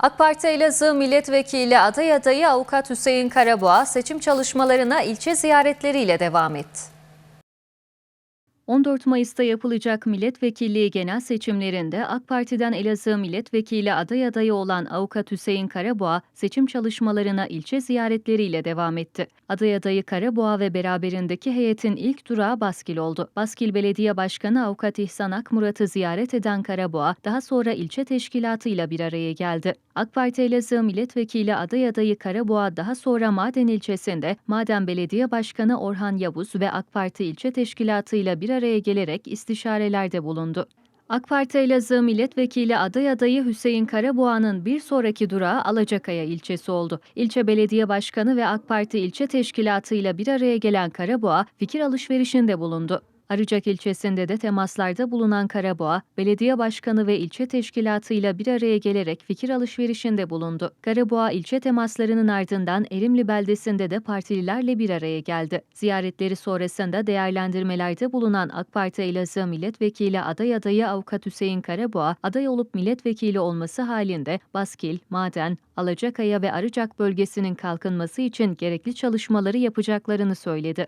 AK Parti Elazığ Milletvekili aday adayı Avukat Hüseyin Karaboğa seçim çalışmalarına ilçe ziyaretleriyle devam etti. 14 Mayıs'ta yapılacak milletvekilliği genel seçimlerinde AK Parti'den Elazığ milletvekili aday adayı olan Avukat Hüseyin Karaboğa seçim çalışmalarına ilçe ziyaretleriyle devam etti. Aday adayı Karaboğa ve beraberindeki heyetin ilk durağı Baskil oldu. Baskil Belediye Başkanı Avukat İhsan Akmurat'ı ziyaret eden Karaboğa daha sonra ilçe teşkilatıyla bir araya geldi. AK Parti Elazığ milletvekili aday adayı Karaboğa daha sonra Maden ilçesinde Maden Belediye Başkanı Orhan Yavuz ve AK Parti ilçe teşkilatıyla bir araya gelerek istişarelerde bulundu. AK Parti Elazığ Milletvekili aday adayı Hüseyin Karaboğa'nın bir sonraki durağı Alacakaya ilçesi oldu. İlçe Belediye Başkanı ve AK Parti ilçe teşkilatıyla bir araya gelen Karaboğa fikir alışverişinde bulundu. Arıcak ilçesinde de temaslarda bulunan Karaboğa, belediye başkanı ve ilçe teşkilatıyla bir araya gelerek fikir alışverişinde bulundu. Karaboğa ilçe temaslarının ardından Erimli beldesinde de partililerle bir araya geldi. Ziyaretleri sonrasında değerlendirmelerde bulunan AK Parti Elazığ Milletvekili aday adayı Avukat Hüseyin Karaboğa, aday olup milletvekili olması halinde Baskil, Maden, Alacakaya ve Arıcak bölgesinin kalkınması için gerekli çalışmaları yapacaklarını söyledi.